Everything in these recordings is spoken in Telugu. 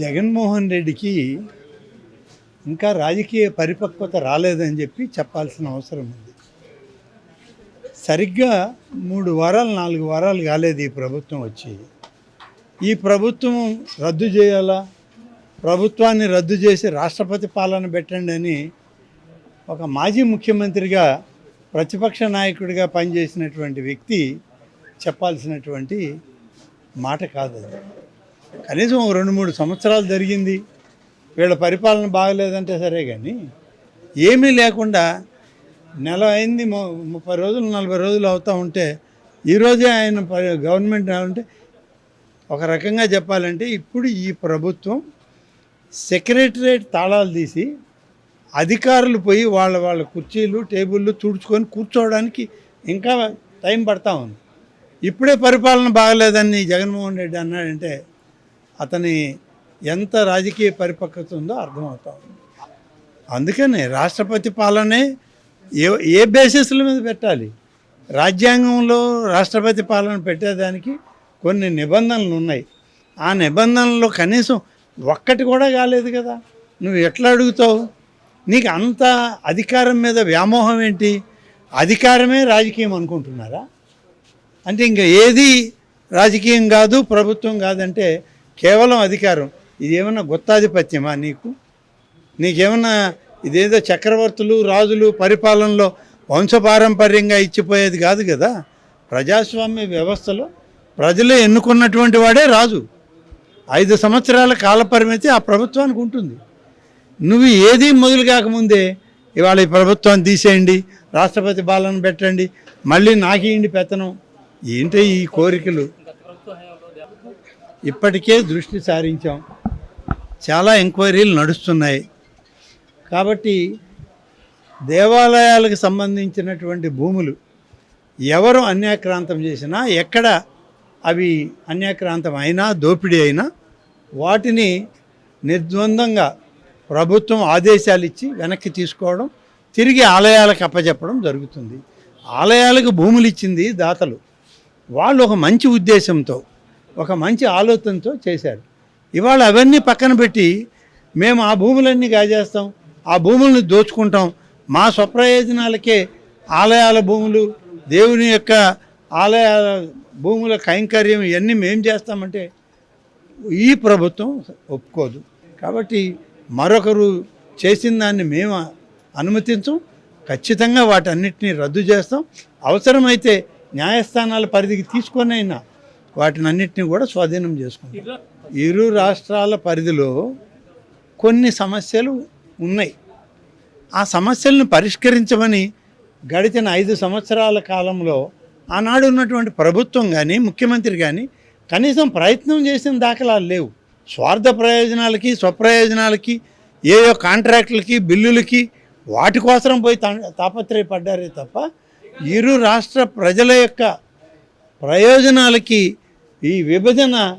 జగన్మోహన్ రెడ్డికి ఇంకా రాజకీయ పరిపక్వత రాలేదని చెప్పి చెప్పాల్సిన అవసరం ఉంది. సరిగ్గా మూడు వారాలు నాలుగు వారాలు కాలేదు ఈ ప్రభుత్వం వచ్చి. ఈ ప్రభుత్వం రద్దు చేయాలా? ప్రభుత్వాన్ని రద్దు చేసి రాష్ట్రపతి పాలన పెట్టండి అని ఒక మాజీ ముఖ్యమంత్రిగా ప్రతిపక్ష నాయకుడిగా పనిచేసినటువంటి వ్యక్తి చెప్పాల్సినటువంటి మాట కాదు కనీసం రెండు మూడు సంవత్సరాలు జరిగింది. వీళ్ళ పరిపాలన బాగలేదంటే సరే కానీ ఏమీ లేకుండా నెల అయింది ముప్పై రోజులు నలభై రోజులు అవుతూ ఉంటే ఈరోజే ఆయన ప- గవర్నమెంట్ ఉంటే ఒక రకంగా చెప్పాలంటే ఇప్పుడు ఈ ప్రభుత్వం సెక్రటరేట్ తాళాలు తీసి అధికారులు పోయి వాళ్ళ వాళ్ళ కుర్చీలు టేబుళ్ళు తుడుచుకొని కూర్చోవడానికి ఇంకా టైం పడతా ఉంది. ఇప్పుడే పరిపాలన బాగలేదని జగన్మోహన్ రెడ్డి అన్నాడంటే అతని ఎంత రాజకీయ పరిపక్వత ఉందో అర్థమవుతా ఉంది అందుకని రాష్ట్రపతి పాలనే ఏ ఏ బేసిస్ల మీద పెట్టాలి? రాజ్యాంగంలో రాష్ట్రపతి పాలన పెట్టేదానికి కొన్ని నిబంధనలు ఉన్నాయి. ఆ నిబంధనల్లో కనీసం ఒక్కటి కూడా కాలేదు కదా. నువ్వు ఎట్లా అడుగుతావు? నీకు అంత అధికారం మీద వ్యామోహం ఏంటి? అధికారమే రాజకీయం అనుకుంటున్నారా? అంటే ఇంకా ఏది రాజకీయం కాదు ప్రభుత్వం కాదంటే కేవలం అధికారం. ఇది గుత్తాధిపత్యమా నీకు? నీకేమన్నా ఇదేదో చక్రవర్తులు రాజులు పరిపాలనలో వంశపారంపర్యంగా ఇచ్చిపోయేది కాదు కదా? ప్రజాస్వామ్య వ్యవస్థలో ప్రజలే ఎన్నుకున్నటువంటి వాడే రాజు. ఐదు సంవత్సరాల కాలపరిమితి ఆ ప్రభుత్వానికి ఉంటుంది. నువ్వు ఏది మొదలు కాకముందే ఇవాళ ఈ ప్రభుత్వాన్ని తీసేయండి రాష్ట్రపతి పాలన పెట్టండి మళ్ళీ నాకేయండి పెత్తనం? ఏంటి ఈ కోరికలు? ఇప్పటికే దృష్టి సారించాం. చాలా ఎంక్వైరీలు నడుస్తున్నాయి. కాబట్టి దేవాలయాలకు సంబంధించినటువంటి భూములు ఎవరు అన్యాక్రాంతం చేసినా ఎక్కడ అవి అన్యాక్రాంతం అయినా దోపిడీ అయినా వాటిని నిర్ద్వందంగా ప్రభుత్వం ఆదేశాలు ఇచ్చి వెనక్కి తీసుకోవడం తిరిగి ఆలయాలకు అప్పచెప్పడం జరుగుతుంది. ఆలయాలకు భూములు ఇచ్చింది దాతలు. వాళ్ళు ఒక మంచి ఉద్దేశంతో ఒక మంచి ఆలోచనతో చేశారు. ఇవాళ అవన్నీ పక్కన పెట్టి మేము ఆ భూములన్నీ కాజేస్తాం ఆ భూములను దోచుకుంటాం. మా స్వప్రయోజనాలకే ఆలయాల భూములు దేవుని యొక్క ఆలయాల భూముల కైంకర్యం ఇవన్నీ మేం చేస్తామంటే ఈ ప్రభుత్వం ఒప్పుకోదు. కాబట్టి మరొకరు చేసిన దాన్ని మేము అనుమతించం. ఖచ్చితంగా వాటన్నిటిని రద్దు చేస్తాం. అవసరమైతే న్యాయస్థానాల పరిధికి తీసుకొనైనా వాటిని అన్నిటిని కూడా స్వాధీనం చేసుకుంటాం. ఇరు రాష్ట్రాల పరిధిలో కొన్ని సమస్యలు ఉన్నాయి. ఆ సమస్యలను పరిష్కరించమని గడిచిన ఐదు సంవత్సరాల కాలంలో ఆనాడు ఉన్నటువంటి ప్రభుత్వం కానీ ముఖ్యమంత్రి కానీ కనీసం ప్రయత్నం చేసిన దాఖలాలు లేవు. స్వార్థ ప్రయోజనాలకి స్వప్రయోజనాలకి ఏయో కాంట్రాక్టులకి బిల్లులకి వాటి కోసం పోయి తాపత్రయపడ్డారే తప్ప ఇరు రాష్ట్ర ప్రజల యొక్క ప్రయోజనాలకి ఈ విభజన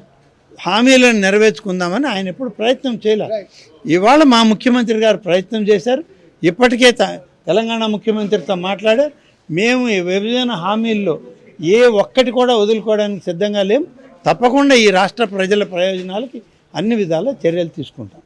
హామీలను నెరవేర్చుకుందామని ఆయన ఎప్పుడు ప్రయత్నం చేయలే ఇవాళ మా ముఖ్యమంత్రి గారు ప్రయత్నం చేశారు. ఇప్పటికే త- తెలంగాణ ముఖ్యమంత్రితో మాట్లాడారు. మేము ఈ విభజన హామీల్లో ఏ ఒక్కటి కూడా వదులుకోవడానికి సిద్ధంగా లేం. తప్పకుండా ఈ రాష్ట్ర ప్రజల ప్రయోజనాలకి అన్ని విధాల చర్యలు తీసుకుంటాం.